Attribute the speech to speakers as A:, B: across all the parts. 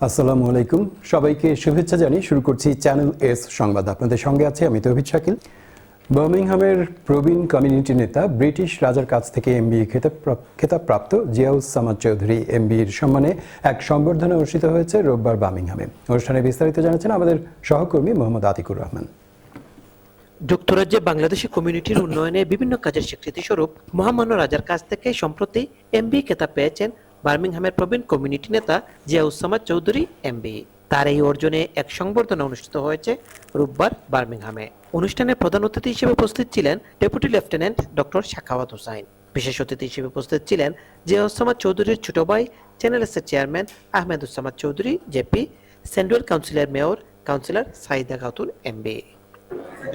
A: আসসালামু আলাইকুম। সবাইকে শুভেচ্ছা জানিয়ে শুরু করছি চ্যানেল এস সংবাদ। আপনাদের সঙ্গে আছি আমি তৌহিদ শাকিল। বার্মিংহামের প্রবীণ কমিউনিটি নেতা, ব্রিটিশ রাজার কাছ থেকে খেতাব খেতাবপ্রাপ্ত জিয়াউস সামাদ চৌধুরী এমবিএর সম্মানে এক সংবর্ধনা অনুষ্ঠিত হয়েছে রোববার বার্মিংহামে। অনুষ্ঠানে বিস্তারিত জানাচ্ছেন আমাদের সহকর্মী মোহাম্মদ আতিকুর রহমান।
B: যুক্তরাজ্যে বাংলাদেশি কমিউনিটির উন্নয়নে বিভিন্ন কাজের স্বীকৃতিস্বরূপ মহামান্য রাজার কাছ থেকে সম্প্রতি এমবি খেতাব পেয়েছেন বার্মিংহামের প্রবীণ কমিউনিটি নেতা জিয়াউসামাদ চৌধুরী এমবি তার এই অর্জনে এক সংবর্ধনা অনুষ্ঠিত হয়েছে রোববার বার্মিংহামে। অনুষ্ঠানে প্রধান অতিথি হিসেবে উপস্থিত ছিলেন deputy lieutenant doctor Shakhawat Hossain. বিশেষ অতিথি হিসেবে উপস্থিত ছিলেন জিয়াউসামাদ চৌধুরীর ছোট ভাই চ্যানেলসের chairman Ahmedusamad Chowdhury, JP, central councillor mayor, councillor Saida Khatun MB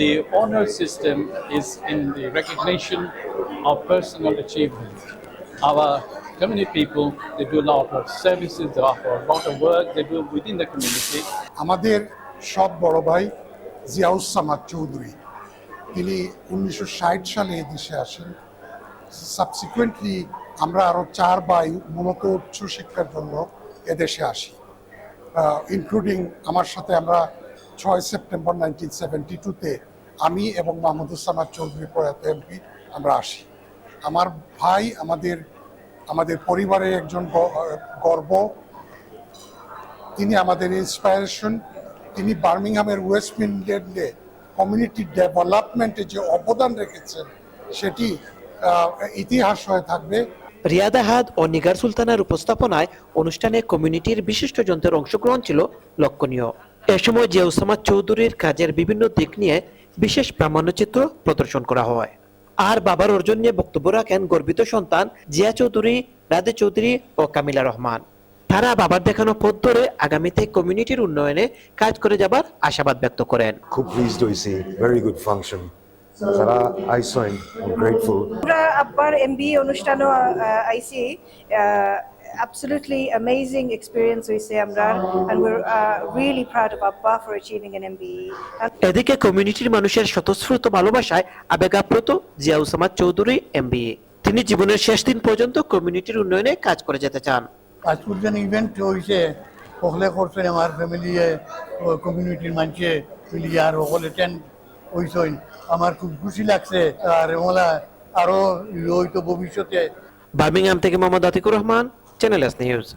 C: The honor system is in the recognition of personal achievement. Our community people, they do a lot of services, they offer a lot of work they do within the community.
D: আমাদের সব বড় ভাই জিয়াউস সামাদ চৌধুরী। তিনি উনিশশো ষাট সালে এদেশে আসেন। সাবসিকুয়েন্টলি আমরা আরও চার ভাই মূলত উচ্চ শিক্ষার জন্য এদেশে আসি। ইনক্লুডিং আমার সাথে আমরা ছয় সেপ্টেম্বর নাইনটিন সেভেন্টি টুতে আমি এবং মাহমুদুসামাদ চৌধুরী প্রয়াত এমপি আমরা আসি। আমার ভাই, আমাদের আমাদের পরিবারের একজন গর্ব। তিনি আমাদের ইন্সপায়ারেশন তিনি বার্মিংহামের ওয়েস্ট মিডল্যান্ডে কমিউনিটি ডেভেলপমেন্টে যে অবদান রেখেছেন, সেটি ইতিহাস হয়ে থাকবে।
B: রিয়াদা হাদ ও নিগার সুলতানার উপস্থাপনায় অনুষ্ঠানে কমিউনিটির বিশিষ্ট জনদের অংশগ্রহণ ছিল লক্ষণীয়। এ সময় জিয়াউসামাদ চৌধুরীর কাজের বিভিন্ন দিক নিয়ে বিশেষ প্রামাণ্যচিত্র প্রদর্শন করা হয়। আর বাবার অর্জন নিয়ে বক্তব্য রাখেন গর্বিত সন্তান জিয়া চৌধুরী রাধে চৌধুরী ও কামিলা রহমান। তারা বাবার দেখানো পথ ধরে আগামীতে কমিউনিটির উন্নয়নে কাজ করে যাবার আশাবাদ ব্যক্ত করেন।
E: খুব প্লিজড হইছি ভেরি গুড ফাংশন যারা আইসইন গ্রেটফুল
F: আমরা আব্বার এমবি অনুষ্ঠানও আহ, আইসি absolutely amazing experience হয়েছে আমরা and we're uh, really proud of Abba for achieving an MBE.
B: এদিকে কমিউনিটির মানুষের স্বতঃস্ফূর্ত ভালোবাসায় আবেগাপ্রত জিয়াউসামাদ চৌধুরী এমবিএ তিনি জীবনের শেষ দিন পর্যন্ত কমিউনিটির উন্নয়নে কাজ করে যেতে চান।
G: আজকের যেন ইভেন্ট হয়েছে সকলে করছেন আমার ফ্যামিলি কমিউনিটির মানুষে মিলিয়ে আর সকলে টেন্ট হয়েছেন আমার খুব খুশি লাগছে আর ওলা আরও হয়তো ভবিষ্যতে।
B: বার্মিংহাম থেকে Mohammad Atikur Rahman channel S news